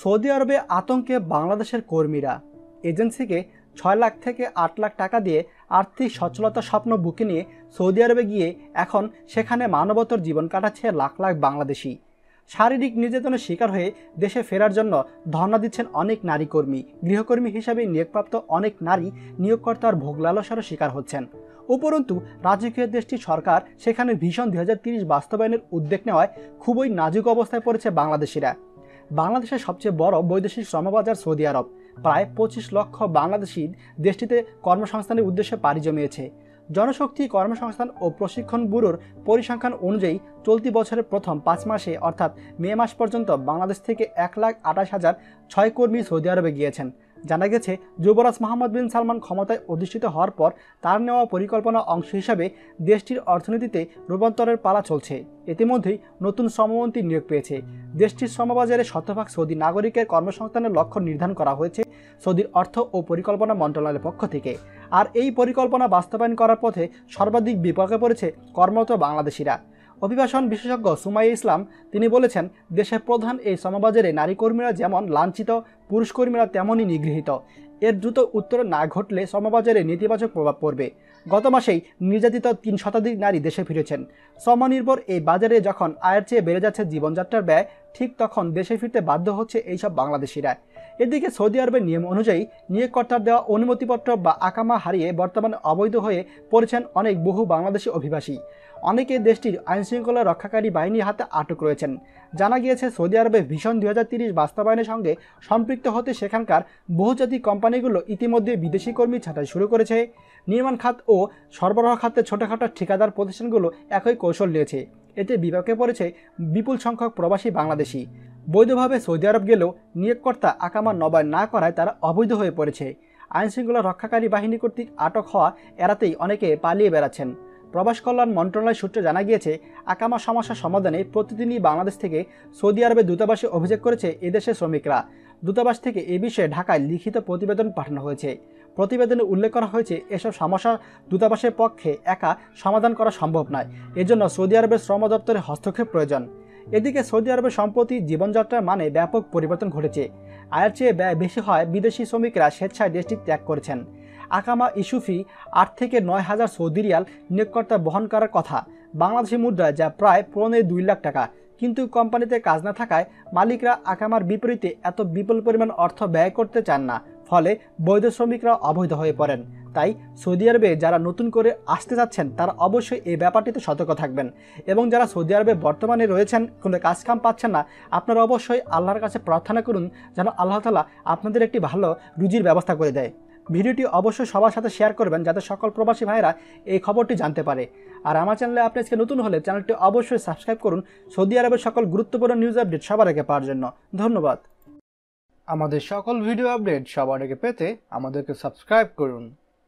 Saudi আরবে আতঙ্কে বাংলাদেশের কর্মীরা। এজেন্সিকে ছয় লাখ থেকে আট লাখ টাকা দিয়ে আর্থিক সচ্ছলতার স্বপ্ন বুকে নিয়ে সৌদি আরবে গিয়ে এখন সেখানে মানবতর জীবন কাটাচ্ছে লাখ লাখ বাংলাদেশি। শারীরিক নির্যাতনের শিকার হয়ে দেশে ফেরার জন্য ধর্ণা দিচ্ছেন অনেক নারী কর্মী। গৃহকর্মী হিসাবে নিয়োগপ্রাপ্ত অনেক নারী নিয়োগকর্তার ভোগ লালসারও শিকার হচ্ছেন। উপরন্তু, রাজকীয় দেশটির সরকার সেখানে ভীষণ দুই বাস্তবায়নের উদ্যোগ নেওয়ায় খুবই নাজুক অবস্থায় পড়েছে বাংলাদেশিরা। বাংলাদেশের সবচেয়ে বড় বৈদেশিক শ্রমবাজার সৌদি আরব। প্রায় পঁচিশ লক্ষ বাংলাদেশি দেশটিতে কর্মসংস্থানের উদ্দেশ্যে পাড়ি জমিয়েছে। জনশক্তি, কর্মসংস্থান ও প্রশিক্ষণ ব্যুরোর পরিসংখ্যান অনুযায়ী চলতি বছরের প্রথম পাঁচ মাসে, অর্থাৎ মে মাস পর্যন্ত বাংলাদেশ থেকে এক লাখ আঠাশ হাজার ছয় কর্মী সৌদি আরবে গিয়েছেন। জানা গেছে, যুবরাজ মোহাম্মদ বিন সালমান ক্ষমতায় অধিষ্ঠিত হওয়ার পর তার নেওয়া পরিকল্পনা অংশ হিসাবে দেশটির অর্থনীতিতে রূপান্তরের পালা চলছে। ইতিমধ্যেই নতুন শ্রমমন্ত্রী নিয়োগ পেয়েছে। দেশটির শ্রমবাজারে শতভাগ সৌদি নাগরিকের কর্মসংস্থানের লক্ষ্য নির্ধারণ করা হয়েছে সৌদির অর্থ ও পরিকল্পনা মন্ত্রণালয়ের পক্ষ থেকে। আর এই পরিকল্পনা বাস্তবায়ন করার পথে সর্বাধিক বিপাকে পড়েছে কর্মরত বাংলাদেশিরা। অভিবাসন বিশেষজ্ঞ সুমাই ইসলাম, তিনি বলেছেন, দেশের প্রধান এই শ্রমবাজারে নারী কর্মীরা যেমন লাঞ্ছিত পুরুষ কর্মীরা তেমনই নিগৃহীত। এর দ্রুত উত্তর না ঘটলে শ্রমবাজারে নেতিবাচক প্রভাব পড়বে। গত মাসেই নির্যাতিত তিন শতাধিক নারী দেশে ফিরেছেন। শ্রমনির্ভর এই বাজারে যখন আয়ের চেয়ে বেড়ে যাচ্ছে জীবনযাত্রার ব্যয়, ঠিক তখন দেশে ফিরতে বাধ্য হচ্ছে এইসব বাংলাদেশিরা। এদিকে সৌদি আরবের নিয়ম অনুযায়ী নিয়োগকর্তার দেওয়া অনুমতিপত্র বা আকামা হারিয়ে বর্তমানে অবৈধ হয়ে পড়েছেন অনেক বহু বাংলাদেশি অভিবাসী। অনেকে দেশটির আইনশৃঙ্খলা রক্ষাকারী বাহিনীর হাতে আটক রয়েছেন। জানা গিয়েছে, সৌদি আরবে ভীষণ দুই বাস্তবায়নের সঙ্গে সম্পৃক্ত হতে সেখানকার বহুজাতিক কোম্পানিগুলো ইতিমধ্যে বিদেশি কর্মী ছাঁটাই শুরু করেছে। নির্মাণ খাত ও সরবরাহ খাতে ছোটোখাটো ঠিকাদার প্রতিষ্ঠানগুলো একই কৌশল নিয়েছে। এতে বিপাকে পড়েছে বিপুল সংখ্যক প্রবাসী বাংলাদেশি। বৈধভাবে সৌদি আরব গেলেও নিয়োগকর্তা আকামা নবায়ন না করায় তারা অবৈধ হয়ে পড়েছে। আইনশৃঙ্খলা রক্ষাকারী বাহিনী কর্তৃক আটক হওয়া এড়াতেই অনেকে পালিয়ে বেড়াচ্ছেন। প্রবাস কল্যাণ মন্ত্রণালয় সূত্রে জানা গিয়েছে, আকামা সমস্যা সমাধানে প্রতিদিনই বাংলাদেশ থেকে সৌদি আরবে দূতাবাসে অভিযোগ করেছে এদেশের শ্রমিকরা। দূতাবাস থেকে এ বিষয়ে ঢাকায় লিখিত প্রতিবেদন পাঠানো হয়েছে। প্রতিবেদনে উল্লেখ করা হয়েছে, এসব সমস্যা দূতাবাসের পক্ষে একা সমাধান করা সম্ভব নয়। এজন্য সৌদি আরবের শ্রম দপ্তরের হস্তক্ষেপ প্রয়োজন। এদিকে সৌদি আরবে সম্প্রতি জীবনযাত্রার মানে ব্যাপক পরিবর্তন ঘটেছে। আয়ের চেয়ে ব্যয় বেশি হয় বিদেশি শ্রমিকরা স্বেচ্ছায় দেশটি ত্যাগ করেছেন। আকামা ইস্যুফি আট থেকে নয় হাজার সৌদি রিয়াল নিয়োগকর্তা বহন করার কথা। বাংলাদেশি মুদ্রায় যা প্রায় পৌনে দুই লাখ টাকা। কিন্তু কোম্পানিতে কাজ না থাকায় মালিকরা আকামার বিপরীতে এত বিপুল পরিমাণ অর্থ ব্যয় করতে চান না। ফলে বৈধ শ্রমিকরা অবৈধ হয়ে পড়েন। তাই সৌদি আরবে যারা নতুন করে আসতে যাচ্ছেন, তারা অবশ্যই এই ব্যাপারটিতে সতর্ক থাকবেন। এবং যারা সৌদি আরবে বর্তমানে রয়েছেন, কোনো কাজকাম পাচ্ছেন না, আপনারা অবশ্যই আল্লাহর কাছে প্রার্থনা করুন যেন আল্লাহ তালা আপনাদের একটি ভালো রুজির ব্যবস্থা করে দেয়। ভিডিওটি অবশ্যই সবার সাথে শেয়ার করবেন, যাতে সকল প্রবাসী ভাইরা এই খবরটি জানতে পারে। আর আমার চ্যানেলে আপনি আজকে নতুন হলে চ্যানেলটি অবশ্যই সাবস্ক্রাইব করুন। সৌদি আরবের সকল গুরুত্বপূর্ণ নিউজ আপডেট সবার আগে পাওয়ার জন্য ধন্যবাদ। আমাদের সকল ভিডিও আপডেট সবার আগে পেতে আমাদেরকে সাবস্ক্রাইব করুন।